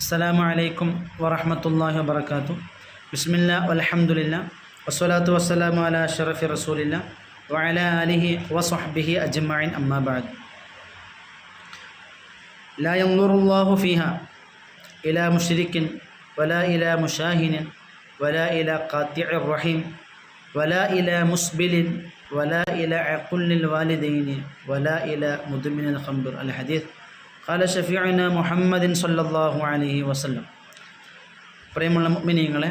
السلام عليكم ورحمة الله وبركاته. بسم الله والحمد لله والصلاة والسلام على شرف رسول الله وعلى آله وصحبه أجمعين. أما بعد لا ينظر الله فيها إلى مشرك ولا إلى مشاهن ولا إلى قاطع الرحيم ولا إلى مسبل ولا إلى عقل الوالدين ولا إلى مدمن الخمر. الحديث ഖാല ഷഫീഅന മുഹമ്മദിൻ സല്ലാഹു അലഹി വസ്ലം പ്രിയമുള്ള മുഅ്മിനീങ്ങളെ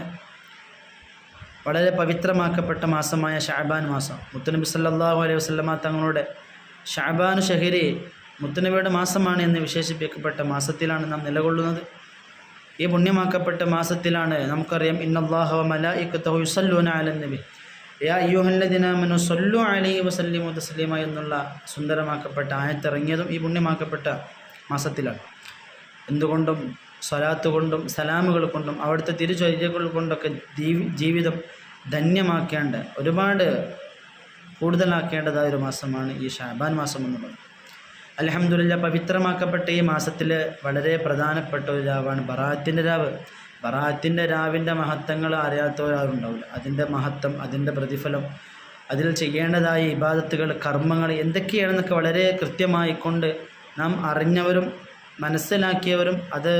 വളരെ പവിത്രമാക്കപ്പെട്ട മാസമായ ഷാബാൻ മാസം. മുത്തനബി സല്ലാഹു അലൈഹി വസ്ലമ തങ്ങളുടെ ഷാബാൻ ഷഹരി മുത്തനബിയുടെ മാസമാണ് എന്ന് വിശേഷിപ്പിക്കപ്പെട്ട മാസത്തിലാണ് നാം നിലകൊള്ളുന്നത്. ഈ പുണ്യമാക്കപ്പെട്ട മാസത്തിലാണ് നമുക്കറിയാം ഇന്നല്ലാഹു മലായിക്കത്തഹു യുസല്ലൂന അലൻ നബി. യാ യുഹല്ലദിനാമനു സല്ലു അലൈഹി വസല്ലിമു തസ്ലീമ എന്നുള്ള സുന്ദരമാക്കപ്പെട്ട ആയത്തിറങ്ങിയതും ഈ പുണ്യമാക്കപ്പെട്ട മാസത്തിലാണ്. എന്തുകൊണ്ടും സ്വലാത്ത് കൊണ്ടും സലാമുകൾ കൊണ്ടും അവിടുത്തെ തിരുചര്യകൾ കൊണ്ടൊക്കെ ജീവിതം ധന്യമാക്കേണ്ട ഒരുപാട് കൂടുതലാക്കേണ്ടതായ ഒരു മാസമാണ് ഈ ഷാബാൻ മാസം എന്നുള്ളത് അലഹമുല്ല പവിത്രമാക്കപ്പെട്ട ഈ മാസത്തിൽ വളരെ പ്രധാനപ്പെട്ട ഒരു രാവാണ് ബറാത്തിന്റെ രാവ്. ബറാത്തിന്റെ രാവിന്റെ മഹത്വങ്ങൾ അറിയാത്തവരാരുണ്ടാവില്ല അതിന്റെ മഹത്വം അതിന്റെ പ്രതിഫലം അതിൽ ചെയ്യേണ്ടതായ ഇബാദത്തുകൾ കർമ്മങ്ങൾ എന്തൊക്കെയാണെന്നൊക്കെ വളരെ കൃത്യമായി കൊണ്ട് നാം അറിഞ്ഞവരും മനസ്സിലാക്കിയവരും അത്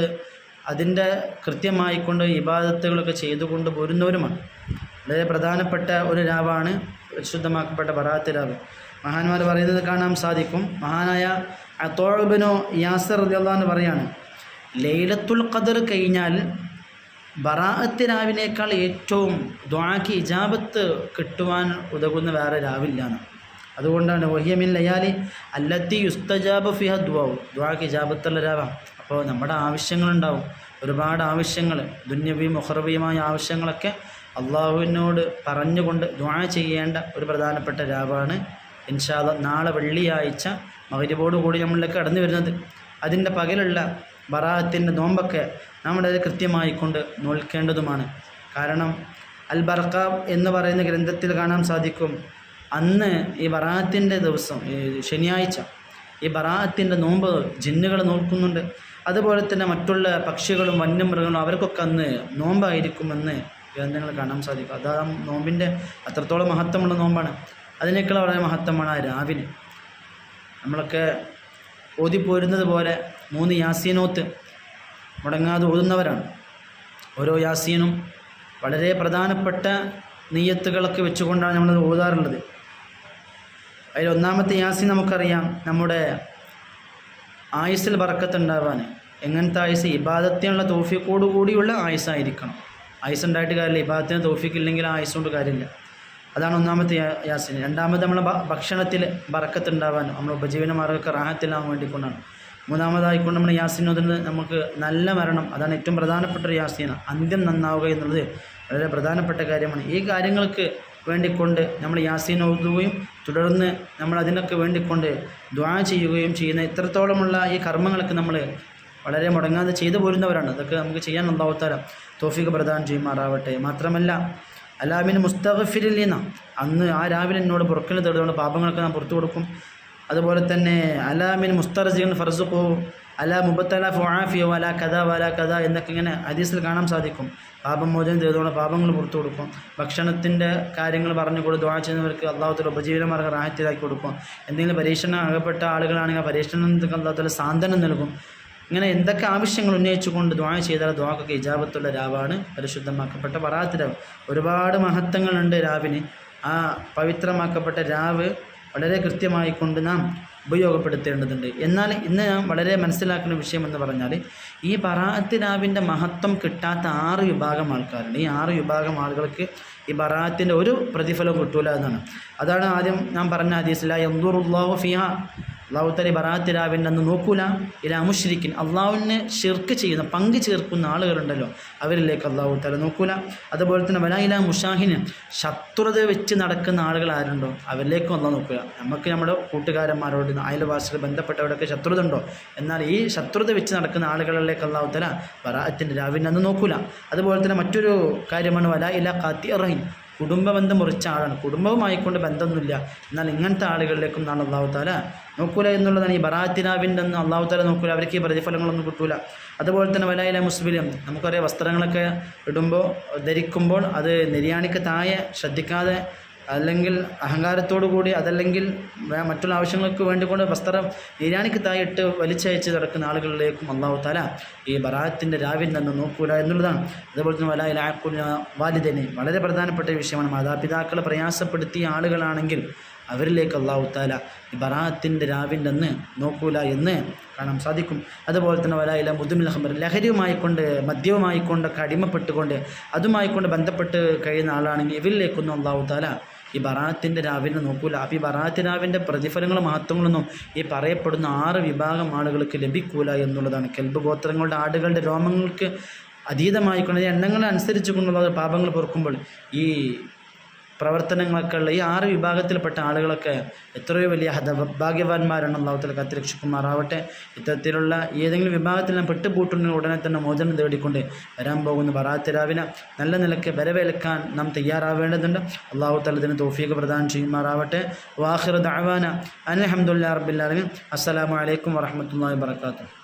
അതിന്റെ കൃത്യമായിക്കൊണ്ട് ഇബാദത്തുകളൊക്കെ ചെയ്തുകൊണ്ട് പോരുന്നവരുമാണ്. വളരെ പ്രധാനപ്പെട്ട ഒരു രാവാണ് പരിശുദ്ധമാക്കപ്പെട്ട ബറാത്ത് രാവ്. മഹാന്മാർ പറയുന്നത് കാണാൻ സാധിക്കും. മഹാനായ അത്തോബിനോ യാസർ എന്ന് പറയാണ് ലൈലത്തുൽ ഖദർ കഴിഞ്ഞാൽ ബറാഅത്ത് രാവിനേക്കാൾ ഏറ്റവും ദ്വാക്ക് ഇജാബത്ത് കിട്ടുവാൻ ഉതകുന്ന വേറെ രാവില്ലാണ് അതുകൊണ്ടാണ് വഹിയമിൻ ലയാലി അല്ലത്തി യുസ്തജാബ് ഫിഹ ദ്വാവും ദ്വാക്ക് ജാബത്തുള്ള രാവാം അപ്പോൾ നമ്മുടെ ആവശ്യങ്ങളുണ്ടാവും. ഒരുപാട് ആവശ്യങ്ങൾ ദുന്യവിയും മുഹറവിയുമായ ആവശ്യങ്ങളൊക്കെ അള്ളാഹുവിനോട് പറഞ്ഞുകൊണ്ട് ദ്വാ ചെയ്യേണ്ട ഒരു പ്രധാനപ്പെട്ട രാവാണ് ഇൻഷാദ നാളെ വെള്ളിയാഴ്ച മകരിബോട് കൂടി നമ്മളിലേക്ക് കടന്നു വരുന്നത്. അതിന്റെ പകലുള്ള ബറാഹത്തിന്റെ നോമ്പൊക്കെ നമ്മുടെ കൃത്യമായി കൊണ്ട് നോൽക്കേണ്ടതുമാണ്. കാരണം അൽ ബർക്കാബ് എന്ന് പറയുന്ന ഗ്രന്ഥത്തിൽ കാണാൻ സാധിക്കും. അന്ന് ഈ ബറാത്തിന്റെ ദിവസം ശനിയാഴ്ച ഈ ബറാത്തിന്റെ നോമ്പ് ജിന്നുകൾ നോക്കുന്നുണ്ട്. അതുപോലെ തന്നെ മറ്റുള്ള പക്ഷികളും വന്യമൃഗങ്ങളും അവർക്കൊക്കെ അന്ന് നോമ്പായിരിക്കുമെന്ന് ഗ്രന്ഥങ്ങൾ കാണാൻ സാധിക്കും. അത് നോമ്പിന്റെ അത്രത്തോളം മഹത്വമുള്ള നോമ്പാണ്. അതിനേക്കാൾ വളരെ മഹത്വമാണ് ആ രാവിലെ. നമ്മളൊക്കെ ഓതിപ്പോരുന്നത് പോലെ മൂന്ന് യാസീനോത്ത് മുടങ്ങാതെ ഓതുന്നവരാണ്. ഓരോ യാസീനും വളരെ പ്രധാനപ്പെട്ട നെയ്യത്തുകളൊക്കെ വെച്ചുകൊണ്ടാണ് നമ്മൾ ഓതാറുള്ളത്. അതിൽ ഒന്നാമത്തെ യാസി നമുക്കറിയാം നമ്മുടെ ആയുസ്സിൽ വറക്കത്തുണ്ടാവാൻ എങ്ങനത്തെ ആയുസ്? ഇബാദത്തിനുള്ള തോഫിക്കോട് കൂടിയുള്ള ആയുസ്സായിരിക്കണം. ആയുസ് ഉണ്ടായിട്ട് കാര്യമില്ല. ഇബാദത്തിന് തോഫിക്കില്ലെങ്കിൽ ആ ആയുസ് കൊണ്ട് കാര്യമില്ല. അതാണ് ഒന്നാമത്തെ യാസിൻ രണ്ടാമത് നമ്മളെ ഭക്ഷണത്തിൽ വറക്കത്തുണ്ടാവാനും നമ്മൾ ഉപജീവന മാർഗമൊക്കെ റാഹത്തിലാവാൻ വേണ്ടിക്കൊണ്ടാണ്. മൂന്നാമതായിക്കൊണ്ട് നമ്മൾ യാസീൻ നമുക്ക് നല്ല മരണം അതാണ് ഏറ്റവും പ്രധാനപ്പെട്ട ഒരു യാസീന അന്ത്യം നന്നാവുക എന്നുള്ളത് വളരെ പ്രധാനപ്പെട്ട കാര്യമാണ്. ഈ കാര്യങ്ങൾക്ക് വേണ്ടിക്കൊണ്ട് നമ്മൾ യാസീൻ ഓതുകയും തുടർന്ന് നമ്മൾ അതിനൊക്കെ വേണ്ടിക്കൊണ്ട് ദ്വാ ചെയ്യുകയും ചെയ്യുന്ന ഇത്രത്തോളമുള്ള ഈ കർമ്മങ്ങളൊക്കെ നമ്മൾ വളരെ മുടങ്ങാതെ ചെയ്തു പോരുന്നവരാണ്. അതൊക്കെ നമുക്ക് ചെയ്യാൻ ഉണ്ടാവത്താരം തോഫിക്ക് പ്രധാനം ചെയ്യുമാറാവട്ടെ. മാത്രമല്ല അലാമിൻ മുസ്തഫിരിൽ അന്ന് ആ രാവിലെ എന്നോട് പുറക്കിൽ തേടുന്ന പാപങ്ങളൊക്കെ നാം പുറത്തു കൊടുക്കും. അതുപോലെ തന്നെ അലാമിൻ മുസ്തർജിൻ ഫർസുഖു അല മുബത്തല ഫുആഫിയോ അല കഥ വല കഥ എന്നൊക്കെ ഇങ്ങനെ ഹദീസിൽ കാണാൻ സാധിക്കും. പാപം മോചനം ചെയ്തുകൊണ്ട് പാപങ്ങൾ പുറത്തു കൊടുക്കും. ഭക്ഷണത്തിന്റെ കാര്യങ്ങൾ പറഞ്ഞു കൊടുത്ത് ദ്വാ ചെയ്യുന്നവർക്ക് അള്ളാഹുത്തിൽ ഉപജീവനമാർഗം റാഹത്തിലാക്കി കൊടുക്കും. എന്തെങ്കിലും പരീക്ഷണം അകപ്പെട്ട ആളുകളാണെങ്കിൽ ആ പരീക്ഷണത്തിൽ അള്ളാഹുത്തിൽ സാന്ത്വനം നൽകും. ഇങ്ങനെ എന്തൊക്കെ ആവശ്യങ്ങൾ ഉന്നയിച്ചുകൊണ്ട് ദ്വാ ചെയ്താൽ ദ്വാക്കൊക്കെ ഇജാപത്തുള്ള രാവാണ് പരിശുദ്ധമാക്കപ്പെട്ട പറാത്ത് രാവ്. ഒരുപാട് മഹത്വങ്ങളുണ്ട് രാവിന്. ആ പവിത്രമാക്കപ്പെട്ട രാവ് വളരെ കൃത്യമായി കൊണ്ട് നാം ഉപയോഗപ്പെടുത്തേണ്ടതുണ്ട്. എന്നാൽ ഇന്ന് ഞാൻ വളരെ മനസ്സിലാക്കുന്ന വിഷയം എന്ന് പറഞ്ഞാൽ ഈ ബറാത്ത് രാവിന്റെ മഹത്വം കിട്ടാത്ത ആറ് വിഭാഗം ആൾക്കാരുണ്ട്. ഈ ആറ് വിഭാഗം ആളുകൾക്ക് ഈ ബറാത്തിന്റെ ഒരു പ്രതിഫലം കിട്ടൂല എന്നാണ്. അതാണ് ആദ്യം ഞാൻ പറഞ്ഞ ഹദീസില എന്തുറുല്ലാഹു ഫിഹ അള്ളാഹുത്തലി ബറാത്ത് ബറാത്തിരാവിൻ അന്ന് നോക്കൂല. ഇല മുഷ്രിക്കിൻ അള്ളാഹുവിനെ ഷിർക്ക് ചെയ്യുന്ന പങ്ക് ചേർക്കുന്ന ആളുകളുണ്ടല്ലോ. അവരിലേക്ക് അള്ളാഹു തല നോക്കൂല. അതുപോലെ തന്നെ വലായില മുഷാഹിന് ശത്രുത വെച്ച് നടക്കുന്ന ആളുകൾ ആരുണ്ടോ? അവരിലേക്കും അള്ളാഹ് നോക്കുക നമുക്ക് നമ്മുടെ കൂട്ടുകാരന്മാരോട് അയൽവാസികൾ ബന്ധപ്പെട്ടവരൊക്കെ ശത്രുത ഉണ്ടോ? എന്നാൽ ഈ ശത്രുത വെച്ച് നടക്കുന്ന ആളുകളിലേക്ക് അള്ളാഹു തല ബറാത്തിന്റെ രാവിൻ അന്ന് നോക്കൂല. അതുപോലെ തന്നെ മറ്റൊരു കാര്യമാണ് വല ഇല കാത്തി കുടുംബ ബന്ധം മുറിച്ച ആളാണ്. കുടുംബവുമായിക്കൊണ്ട് ബന്ധമൊന്നുമില്ല. എന്നാൽ ഇങ്ങനത്തെ ആളുകളിലേക്കും നാളെ അള്ളാഹു താല നോക്കൂല എന്നുള്ളതാണ്. ഈ ബറാത്തിനാവിന്റെ ഒന്നും അള്ളാഹു താല നോക്കൂല. അവർക്ക് ഈ പ്രതിഫലങ്ങളൊന്നും കിട്ടൂല. അതുപോലെ തന്നെ വലായില മുസ്ബിലും നമുക്കറിയാം വസ്ത്രങ്ങളൊക്കെ ഇടുമ്പോൾ ധരിക്കുമ്പോൾ അത് നിര്യാണിക്ക് താഴെ ശ്രദ്ധിക്കാതെ അല്ലെങ്കിൽ അഹങ്കാരത്തോടു കൂടി അതല്ലെങ്കിൽ മറ്റുള്ള ആവശ്യങ്ങൾക്ക് വേണ്ടിക്കൊണ്ട് വസ്ത്രം ഇരാണിക്ക് തായിട്ട് വലിച്ചയച്ച് കിടക്കുന്ന ആളുകളിലേക്കും അള്ളാഹു താല ഈ ബറാത്തിന്റെ രാവിൽ നിന്ന് നോക്കൂല എന്നുള്ളതാണ്. അതുപോലെ തന്നെ വല ഇലാക്കുല വാലിദനെ. വളരെ പ്രധാനപ്പെട്ട വിഷയമാണ്. മാതാപിതാക്കളെ പ്രയാസപ്പെടുത്തിയ ആളുകളാണെങ്കിൽ അവരിലേക്ക് അള്ളാഹു താല ഈ ബറാത്തിന്റെ രാവിന്റെ അന്ന് നോക്കൂല എന്ന് കാണാൻ സാധിക്കും. അതുപോലെ തന്നെ വലായില മുതുമിൽ കൊണ്ട് ലഹരിയുമായിക്കൊണ്ട് മദ്യവുമായിക്കൊണ്ടൊക്കെ അടിമപ്പെട്ടുകൊണ്ട് അതുമായിക്കൊണ്ട് ബന്ധപ്പെട്ട് കഴിയുന്ന ആളാണെങ്കിൽ ഇവരിലേക്കൊന്നും അള്ളാഹു താല ഈ ബറാത്തിന്റെ രാവിനെ നോക്കൂല. അപ്പോൾ ഈ ബറാത്ത് രാവിന്റെ പ്രതിഫലങ്ങൾ മാത്രങ്ങളൊന്നും ഈ പറയപ്പെടുന്ന ആറ് വിഭാഗം ആളുകൾക്ക് ലഭിക്കൂല എന്നുള്ളതാണ്. കെൽബ് ഗോത്രങ്ങളുടെ ആടുകളുടെ രോമങ്ങൾക്ക് അതീതമായിക്കൊണ്ട് എണ്ണങ്ങൾ അനുസരിച്ച് കൊണ്ടുള്ള പാപങ്ങൾ പൊറുക്കുമ്പോൾ ഈ പ്രവർത്തനങ്ങളൊക്കെ ഉള്ള ഈ ആറ് വിഭാഗത്തിൽപ്പെട്ട ആളുകളൊക്കെ എത്രയോ വലിയ ഹത ഭാഗ്യവാന്മാരാണ് അള്ളാഹുത്തല കത്തിരക്ഷിക്കുമാറാവട്ടെ. ഇത്തരത്തിലുള്ള ഏതെങ്കിലും വിഭാഗത്തിൽ നിന്ന് പെട്ടുപൂട്ടുന്ന ഉടനെ തന്നെ മോചനം തേടിക്കൊണ്ട് വരാൻ പോകുന്ന ബറാത്തിരാവിനെ നല്ല നിലയ്ക്ക് വരവേൽക്കാൻ നാം തയ്യാറാവേണ്ടതുണ്ട്. അള്ളാഹുത്തല തല ഇതിന് തോഫീക്ക് പ്രദാനം ചെയ്യുമാറാവട്ടെ. വാഹിർ ദഅവാന അനഹമ്മദുല്ലാ റബ്ബില്ലാലമീൻ അസ്സലാമു അലൈക്കും വറഹ്മത്തുള്ളാഹി വബറകാതുഹു.